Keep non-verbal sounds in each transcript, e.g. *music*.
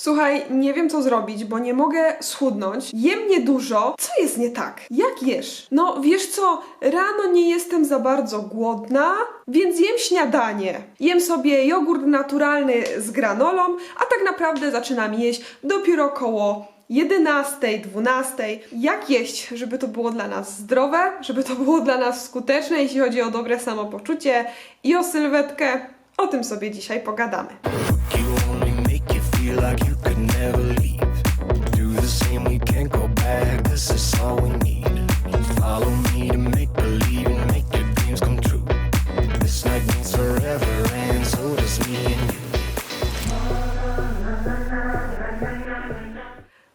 Słuchaj, nie wiem co zrobić, bo nie mogę schudnąć. Jem niedużo. Co jest nie tak? Jak jesz? No wiesz co, rano nie jestem za bardzo głodna, więc jem śniadanie. Jem sobie jogurt naturalny z granolą, a tak naprawdę zaczynam jeść dopiero około 11, 12. Jak jeść, żeby to było dla nas zdrowe, żeby to było dla nas skuteczne, jeśli chodzi o dobre samopoczucie i o sylwetkę? O tym sobie dzisiaj pogadamy.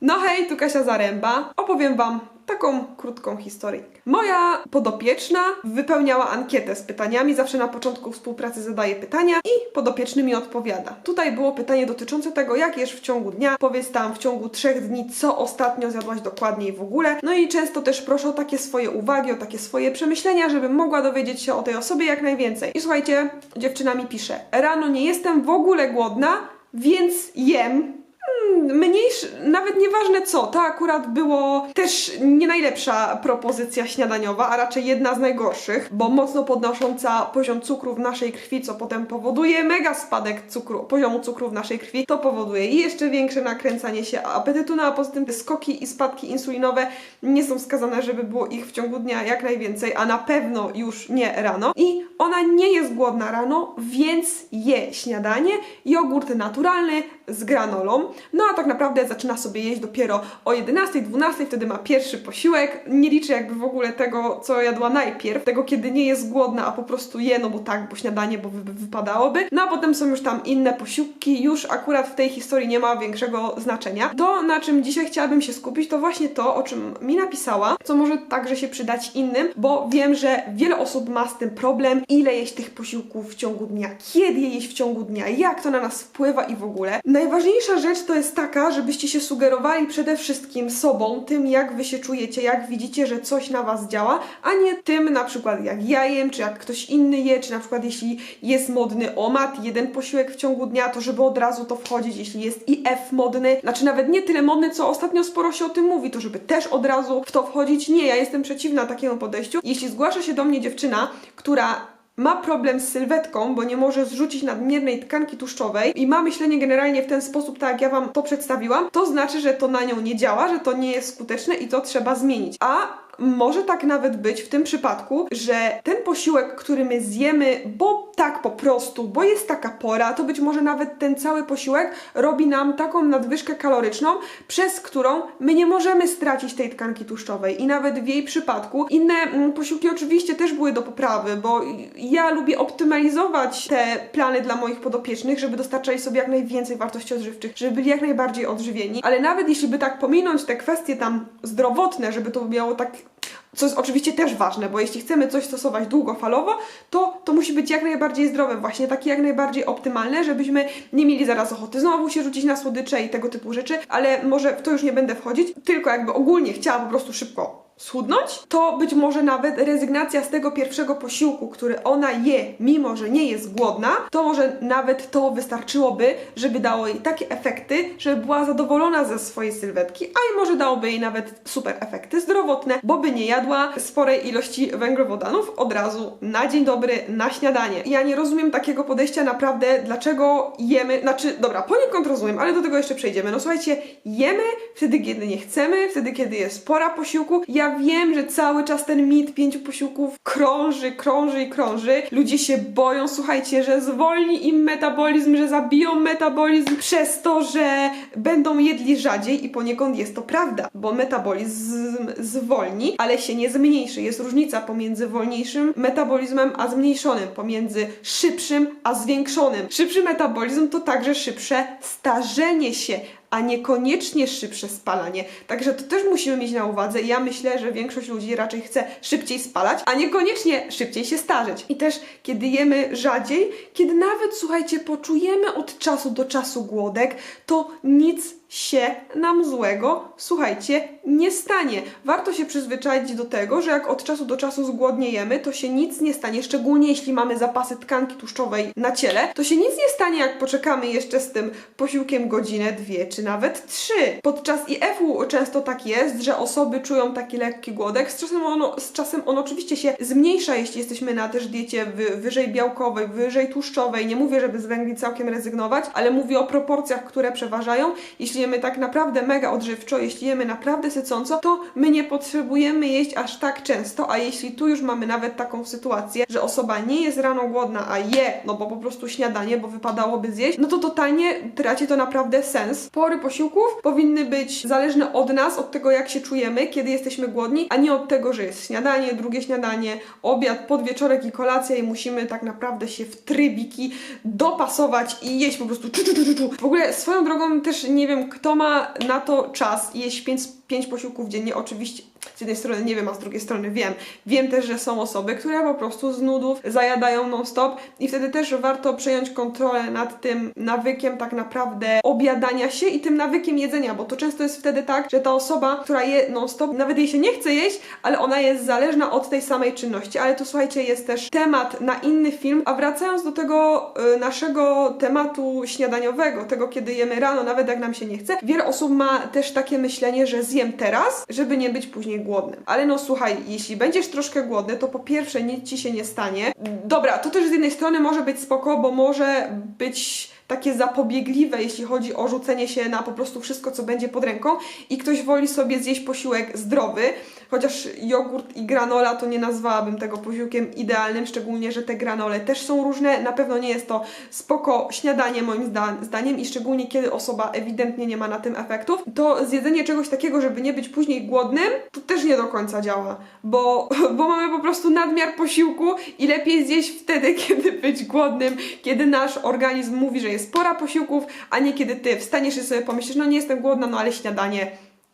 No hej, tu Kasia Zaręba. Opowiem Wam taką krótką historyjkę. Moja podopieczna wypełniała ankietę z pytaniami, zawsze na początku współpracy zadaje pytania i podopieczny mi odpowiada. Tutaj było pytanie dotyczące tego, jak jesz w ciągu dnia, powiedz tam w ciągu trzech dni, co ostatnio zjadłaś dokładniej w ogóle. No i często też proszę o takie swoje uwagi, o takie swoje przemyślenia, żebym mogła dowiedzieć się o tej osobie jak najwięcej. I słuchajcie, dziewczyna mi pisze, rano nie jestem w ogóle głodna, więc jem Mniejszy, nawet nieważne co, to akurat było też nie najlepsza propozycja śniadaniowa, a raczej jedna z najgorszych, bo mocno podnosząca poziom cukru w naszej krwi, co potem powoduje mega spadek cukru, poziomu cukru w naszej krwi, to powoduje jeszcze większe nakręcanie się apetytu, no a poza tym te skoki i spadki insulinowe nie są wskazane, żeby było ich w ciągu dnia jak najwięcej, a na pewno już nie rano. I ona nie jest głodna rano, więc je śniadanie, jogurt naturalny z granolą, no a tak naprawdę zaczyna sobie jeść dopiero o 11, 12, wtedy ma pierwszy posiłek. Nie liczę jakby w ogóle tego, co jadła najpierw, tego kiedy nie jest głodna, a po prostu je, no bo tak, bo śniadanie, bo wy- wypadałoby. No a potem są już tam inne posiłki, już akurat w tej historii nie ma większego znaczenia. To, na czym dzisiaj chciałabym się skupić, to właśnie to, o czym mi napisała, co może także się przydać innym, bo wiem, że wiele osób ma z tym problem, ile jeść tych posiłków w ciągu dnia, kiedy je jeść w ciągu dnia, jak to na nas wpływa i w ogóle. Najważniejsza rzecz to jest taka, żebyście się sugerowali przede wszystkim sobą, tym jak wy się czujecie, jak widzicie, że coś na was działa, a nie tym na przykład jak ja jem, czy jak ktoś inny je, czy na przykład jeśli jest modny omat, jeden posiłek w ciągu dnia, to żeby od razu to wchodzić, jeśli jest IF modny, znaczy nawet nie tyle modny, co ostatnio sporo się o tym mówi, to żeby też od razu w to wchodzić. Nie, ja jestem przeciwna takiemu podejściu. Jeśli zgłasza się do mnie dziewczyna, która ma problem z sylwetką, bo nie może zrzucić nadmiernej tkanki tłuszczowej i ma myślenie generalnie w ten sposób, tak jak ja Wam to przedstawiłam, to znaczy, że to na nią nie działa, że to nie jest skuteczne i to trzeba zmienić. A może tak nawet być w tym przypadku, że ten posiłek, który my zjemy, bo tak po prostu, bo jest taka pora, to być może nawet ten cały posiłek robi nam taką nadwyżkę kaloryczną, przez którą my nie możemy stracić tej tkanki tłuszczowej. I nawet w jej przypadku inne mm, posiłki oczywiście też były do poprawy, bo ja lubię optymalizować te plany dla moich podopiecznych, żeby dostarczali sobie jak najwięcej wartości odżywczych, żeby byli jak najbardziej odżywieni. Ale nawet jeśli by tak pominąć te kwestie tam zdrowotne, żeby to miało tak co jest oczywiście też ważne, bo jeśli chcemy coś stosować długofalowo, to to musi być jak najbardziej zdrowe, właśnie takie jak najbardziej optymalne, żebyśmy nie mieli zaraz ochoty znowu się rzucić na słodycze i tego typu rzeczy, ale może w to już nie będę wchodzić, tylko jakby ogólnie chciała po prostu szybko schudnąć, to być może nawet rezygnacja z tego pierwszego posiłku, który ona je, mimo że nie jest głodna, to może nawet to wystarczyłoby, żeby dało jej takie efekty, żeby była zadowolona ze swojej sylwetki, a i może dałoby jej nawet super efekty zdrowotne, bo by nie jadła sporej ilości węglowodanów od razu na dzień dobry, na śniadanie. Ja nie rozumiem takiego podejścia naprawdę, dlaczego jemy, znaczy, dobra, poniekąd rozumiem, ale do tego jeszcze przejdziemy. No słuchajcie, jemy wtedy, kiedy nie chcemy, wtedy, kiedy jest pora posiłku. Ja wiem, że cały czas ten mit pięciu posiłków krąży, krąży i krąży. Ludzie się boją, słuchajcie, że zwolni im metabolizm, że zabiją metabolizm przez to, że będą jedli rzadziej i poniekąd jest to prawda, bo metabolizm zwolni, ale się nie zmniejszy. Jest różnica pomiędzy wolniejszym metabolizmem a zmniejszonym, pomiędzy szybszym a zwiększonym. Szybszy metabolizm to także szybsze starzenie się, a niekoniecznie szybsze spalanie. Także to też musimy mieć na uwadze. Ja myślę, że większość ludzi raczej chce szybciej spalać, a niekoniecznie szybciej się starzeć. I też kiedy jemy rzadziej, kiedy nawet słuchajcie, poczujemy od czasu do czasu głodek, to nic się nam złego, słuchajcie, nie stanie. Warto się przyzwyczaić do tego, że jak od czasu do czasu zgłodniejemy, to się nic nie stanie, szczególnie jeśli mamy zapasy tkanki tłuszczowej na ciele, to się nic nie stanie, jak poczekamy jeszcze z tym posiłkiem godzinę, dwie, czy nawet trzy. Podczas IF-u często tak jest, że osoby czują taki lekki głodek. Z czasem ono, z czasem on oczywiście się zmniejsza, jeśli jesteśmy na też diecie wy, wyżej białkowej, wyżej tłuszczowej. Nie mówię, żeby z węgli całkiem rezygnować, ale mówię o proporcjach, które przeważają. Jeśli jemy tak naprawdę mega odżywczo, jeśli jemy naprawdę sycąco, to my nie potrzebujemy jeść aż tak często, a jeśli tu już mamy nawet taką sytuację, że osoba nie jest rano głodna, a je, no bo po prostu śniadanie, bo wypadałoby zjeść, no to totalnie traci to naprawdę sens. Pory posiłków powinny być zależne od nas, od tego jak się czujemy, kiedy jesteśmy głodni, a nie od tego, że jest śniadanie, drugie śniadanie, obiad, podwieczorek i kolacja i musimy tak naprawdę się w trybiki dopasować i jeść po prostu czu, czu, czu. W ogóle swoją drogą też nie wiem, kto ma na to czas jeść pięć, pięć posiłków dziennie, oczywiście z jednej strony nie wiem, a z drugiej strony wiem. Wiem też, że są osoby, które po prostu z nudów zajadają non-stop i wtedy też warto przejąć kontrolę nad tym nawykiem tak naprawdę obiadania się i tym nawykiem jedzenia, bo to często jest wtedy tak, że ta osoba, która je non-stop, nawet jej się nie chce jeść, ale ona jest zależna od tej samej czynności. Ale to słuchajcie, jest też temat na inny film, a wracając do tego y, naszego tematu śniadaniowego, tego kiedy jemy rano, nawet jak nam się nie chce, wiele osób ma też takie myślenie, że zjem teraz, żeby nie być później głodnym. Ale no słuchaj, jeśli będziesz troszkę głodny, to po pierwsze nic ci się nie stanie. Dobra, to też z jednej strony może być spoko, bo może być takie zapobiegliwe, jeśli chodzi o rzucenie się na po prostu wszystko, co będzie pod ręką i ktoś woli sobie zjeść posiłek zdrowy, chociaż jogurt i granola to nie nazwałabym tego posiłkiem idealnym, szczególnie, że te granole też są różne, na pewno nie jest to spoko śniadanie moim zda zdaniem i szczególnie kiedy osoba ewidentnie nie ma na tym efektów, to zjedzenie czegoś takiego, żeby nie być później głodnym, to też nie do końca działa, bo, *laughs* bo mamy po prostu nadmiar posiłku i lepiej zjeść wtedy, *laughs* kiedy być głodnym, kiedy nasz organizm mówi, że jest pora posiłków, a nie kiedy ty wstaniesz i sobie pomyślisz, no nie jestem głodna, no ale śniadanie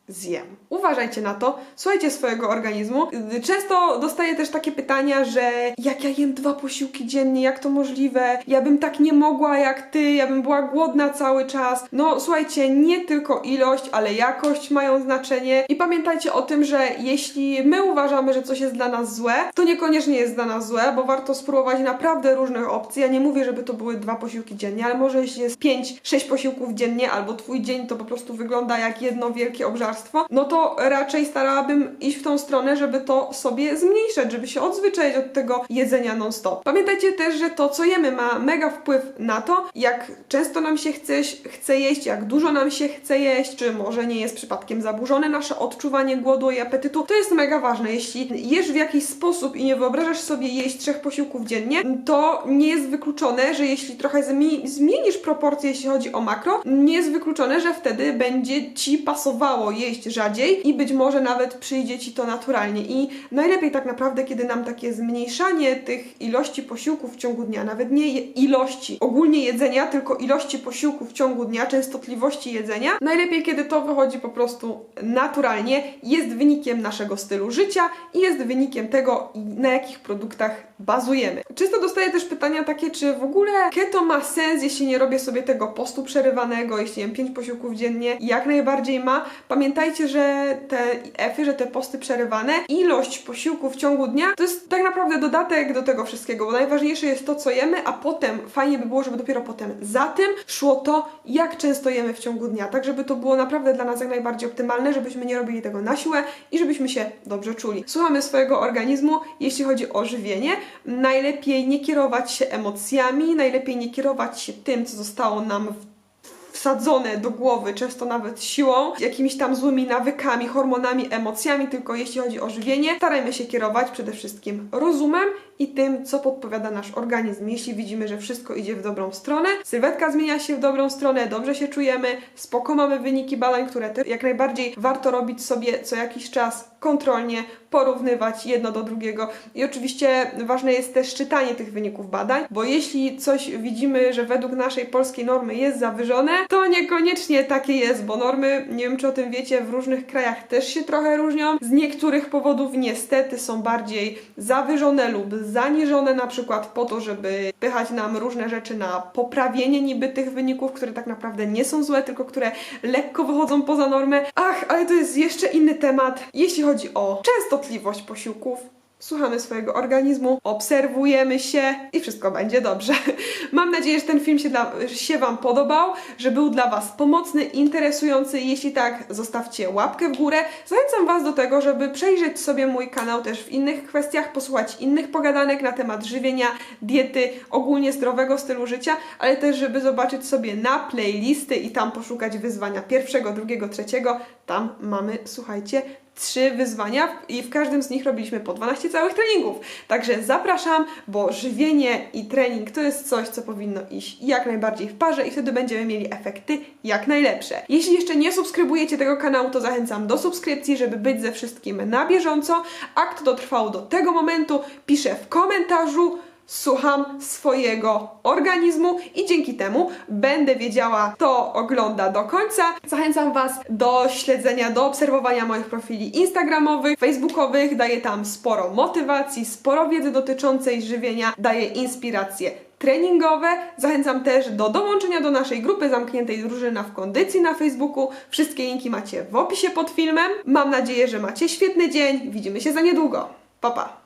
zjem. Uważajcie na to, słuchajcie swojego organizmu. Często dostaję też takie pytania, że jak ja jem dwa posiłki dziennie, jak to możliwe? Ja bym tak nie mogła jak ty, ja bym była głodna cały czas. No słuchajcie, nie tylko ilość, ale jakość mają znaczenie i pamiętajcie o tym, że jeśli my uważamy, że coś jest dla nas złe, to niekoniecznie jest dla nas złe, bo warto spróbować naprawdę różnych opcji. Ja nie mówię, żeby to były dwa posiłki dziennie, ale może jeśli jest pięć, sześć posiłków dziennie, albo twój dzień to po prostu wygląda jak jedno wielkie obżarstwo, no to raczej starałabym iść w tą stronę, żeby to sobie zmniejszać, żeby się odzwyczaić od tego jedzenia non-stop. Pamiętajcie też, że to, co jemy, ma mega wpływ na to, jak często nam się chce, chce jeść, jak dużo nam się chce jeść, czy może nie jest przypadkiem zaburzone nasze odczuwanie głodu i apetytu. To jest mega ważne. Jeśli jesz w jakiś sposób i nie wyobrażasz sobie jeść trzech posiłków dziennie, to nie jest wykluczone, że jeśli trochę zmi- zmienisz proporcje, jeśli chodzi o makro, nie jest wykluczone, że wtedy będzie ci pasowało jeść rzadziej i być może nawet przyjdzie ci to naturalnie. I najlepiej tak naprawdę, kiedy nam takie zmniejszanie tych ilości posiłków w ciągu dnia, nawet nie ilości ogólnie jedzenia, tylko ilości posiłków w ciągu dnia, częstotliwości jedzenia, najlepiej, kiedy to wychodzi po prostu naturalnie, jest wynikiem naszego stylu życia i jest wynikiem tego, na jakich produktach bazujemy. Często dostaję też pytania takie, czy w ogóle keto ma sens, jeśli nie robię sobie tego postu przerywanego, jeśli jem 5 posiłków dziennie, jak najbardziej ma. Pamiętajcie, że te efy, że te posty przerywane, ilość posiłków w ciągu dnia, to jest tak naprawdę dodatek do tego wszystkiego, bo najważniejsze jest to, co jemy, a potem fajnie by było, żeby dopiero potem za tym szło to, jak często jemy w ciągu dnia, tak żeby to było naprawdę dla nas jak najbardziej optymalne, żebyśmy nie robili tego na siłę i żebyśmy się dobrze czuli. Słuchamy swojego organizmu, jeśli chodzi o żywienie. Najlepiej nie kierować się emocjami, najlepiej nie kierować się tym, co zostało nam w wsadzone do głowy, często nawet siłą, jakimiś tam złymi nawykami, hormonami, emocjami, tylko jeśli chodzi o żywienie, starajmy się kierować przede wszystkim rozumem i tym, co podpowiada nasz organizm. Jeśli widzimy, że wszystko idzie w dobrą stronę, sylwetka zmienia się w dobrą stronę, dobrze się czujemy, spoko mamy wyniki badań, które jak najbardziej warto robić sobie co jakiś czas kontrolnie porównywać jedno do drugiego. I oczywiście ważne jest też czytanie tych wyników badań, bo jeśli coś widzimy, że według naszej polskiej normy jest zawyżone, to niekoniecznie takie jest, bo normy, nie wiem czy o tym wiecie, w różnych krajach też się trochę różnią. Z niektórych powodów niestety są bardziej zawyżone lub zaniżone, na przykład po to, żeby pychać nam różne rzeczy na poprawienie niby tych wyników, które tak naprawdę nie są złe, tylko które lekko wychodzą poza normę. Ach, ale to jest jeszcze inny temat. Jeśli chodzi o częstotliwość posiłków, słuchamy swojego organizmu, obserwujemy się i wszystko będzie dobrze. *laughs* Mam nadzieję, że ten film się, dla, się Wam podobał, że był dla Was pomocny, interesujący. Jeśli tak, zostawcie łapkę w górę. Zachęcam Was do tego, żeby przejrzeć sobie mój kanał też w innych kwestiach, posłuchać innych pogadanek na temat żywienia, diety, ogólnie zdrowego stylu życia, ale też, żeby zobaczyć sobie na playlisty i tam poszukać wyzwania pierwszego, drugiego, trzeciego. Tam mamy, słuchajcie, trzy wyzwania i w każdym z nich robiliśmy po 12 całych treningów. Także zapraszam, bo żywienie i trening to jest coś, co powinno iść jak najbardziej w parze i wtedy będziemy mieli efekty jak najlepsze. Jeśli jeszcze nie subskrybujecie tego kanału, to zachęcam do subskrypcji, żeby być ze wszystkim na bieżąco. A kto dotrwał do tego momentu, piszę w komentarzu słucham swojego organizmu i dzięki temu będę wiedziała, kto ogląda do końca. Zachęcam Was do śledzenia, do obserwowania moich profili instagramowych, facebookowych. Daję tam sporo motywacji, sporo wiedzy dotyczącej żywienia, daję inspiracje treningowe. Zachęcam też do dołączenia do naszej grupy zamkniętej drużyna w kondycji na Facebooku. Wszystkie linki macie w opisie pod filmem. Mam nadzieję, że macie świetny dzień. Widzimy się za niedługo. Pa pa!